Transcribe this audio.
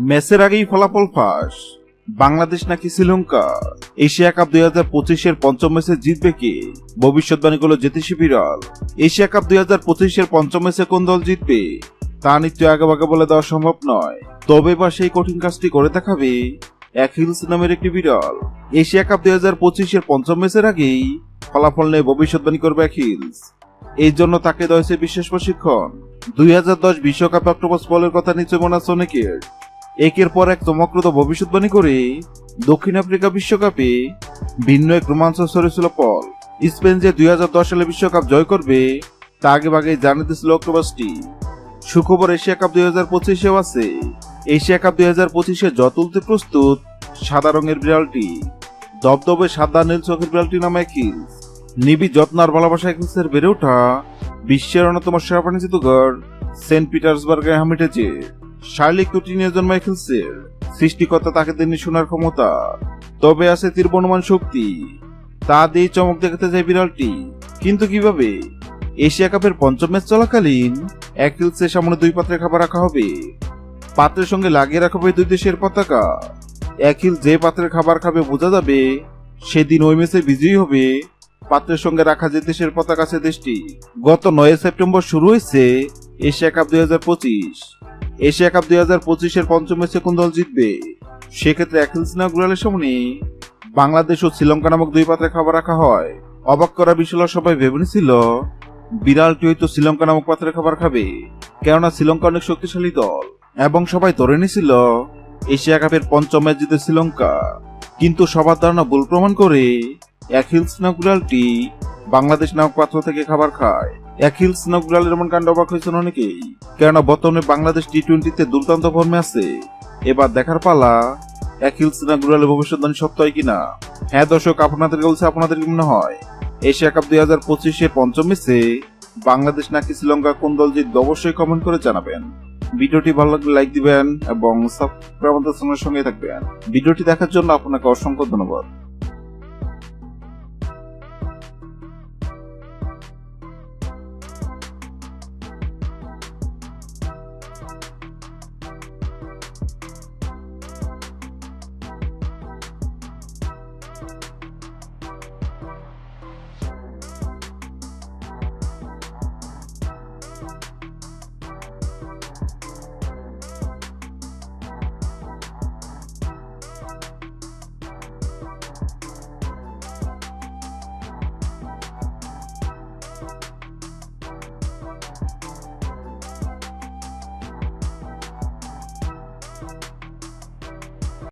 ম্যাচের আগেই ফলাফল ফাঁস। বাংলাদেশ নাকি শ্রীলঙ্কা? এশিয়া কাপ দুই হাজার পঁচিশের পঞ্চম ম্যাচে জিতবে কে? ভবিষ্যৎবাণী করল জ্যোতিষী বিরল এশিয়া কাপ দুই হাজার পঁচিশের পঞ্চম ম্যাচে কোন দল জিতবে? তা নিত্য আগে ভাগে বলে দেওয়া সম্ভব নয়। তবে বা সেই কঠিন কাজটি করে দেখাবে এক হিলস নামের একটি বিরল এশিয়া কাপ দুই হাজার পঁচিশের পঞ্চম ম্যাচের আগেই ফলাফল নিয়ে ভবিষ্যৎবাণী করবে এক হিলস। এই জন্য তাকে দেওয়া হয়েছে বিশেষ প্রশিক্ষণ। দুই হাজার দশ বিশ্বকাপ অক্টোবর বলের কথা নিশ্চয় মনে আছে অনেকের। একের পর এক চমকপ্রদ ভবিষ্যৎবাণী করে দক্ষিণ আফ্রিকা বিশ্বকাপে ভিন্ন এক রোমাঞ্চ সরেছিল পল। স্পেন যে দুই হাজার দশ সালে বিশ্বকাপ জয় করবে, তা আগে ভাগে জানিয়ে দিয়েছিল অক্টোবাসটি। সুখবর এশিয়া কাপ দুই হাজার পঁচিশেও আছে। এশিয়া কাপ দুই হাজার পঁচিশে জ তুলতে প্রস্তুত সাদা রঙের বিড়ালটি। দবদবে সাদা নীল চোখের বিড়ালটি নামে কিলস নিবি যত্ন আর ভালোবাসা কিলসের বেড়ে ওঠা বিশ্বের অন্যতম সেরা জাদুঘর সেন্ট পিটার্সবার্গে হামিটেছে শার্লিক দুটি নিয়ে জন্মায় খিলসের সৃষ্টিকর্তা তাকে দেননি শোনার ক্ষমতা। তবে আছে তীর বনমান শক্তি। তা দিয়ে চমক দেখাতে যায় বিড়ালটি। কিন্তু কীভাবে? এশিয়া কাপের পঞ্চম ম্যাচ চলাকালীন এক হিলসের সামনে দুই পাত্রের খাবার রাখা হবে। পাত্রের সঙ্গে লাগিয়ে রাখা হবে দুই দেশের পতাকা। হিল যে পাত্রের খাবার খাবে বোঝা যাবে, সেদিন ওই ম্যাচে বিজয়ী হবে। পাত্রের সঙ্গে রাখা যে দেশের পতাকা আছে দেশটি। গত নয় সেপ্টেম্বর শুরু হয়েছে এশিয়া কাপ দুই হাজার পঁচিশ। এশিয়া কাপ দুই হাজার পঁচিশের পঞ্চম ম্যাচে কোন দল জিতবে? সেক্ষেত্রে অ্যাকিলসিনা গুরালের সামনে বাংলাদেশ ও শ্রীলঙ্কা নামক দুই পাত্রে খাবার রাখা হয়। অবাক করা বিষয় সবাই ভেবে নিছিল বিড়ালটি হয়তো শ্রীলঙ্কা নামক পাত্রে খাবার খাবে। কেননা শ্রীলঙ্কা অনেক শক্তিশালী দল, এবং সবাই ধরে নিছিল, এশিয়া কাপের পঞ্চম ম্যাচ জিতে শ্রীলঙ্কা। কিন্তু সবার ধারণা ভুল প্রমাণ করে অ্যাকিলস নাগুরালটি বাংলাদেশ নামক পাত্র থেকে খাবার খায়। অ্যাকিলস নাগুরালের এমন কাণ্ড অবাক হয়েছেন অনেকেই। কেননা বর্তমানে বাংলাদেশ টি টোয়েন্টিতে দুর্দান্ত ফর্মে আছে। এবার দেখার পালা অ্যাকিলস নাগুরালের ভবিষ্যৎবাণী সত্য হয় কিনা? হ্যাঁ দর্শক, আপনাদের বলছে আপনাদের কি মনে হয়? এশিয়া কাপ দুই হাজার পঁচিশের পঞ্চম ম্যাচে বাংলাদেশ নাকি শ্রীলঙ্কা কোন দল জিতবে অবশ্যই কমেন্ট করে জানাবেন। ভিডিওটি ভালো লাগলে লাইক দিবেন এবং সাবস্ক্রাইব আমাদের সঙ্গে থাকবেন। ভিডিওটি দেখার জন্য আপনাকে অসংখ্য ধন্যবাদ। you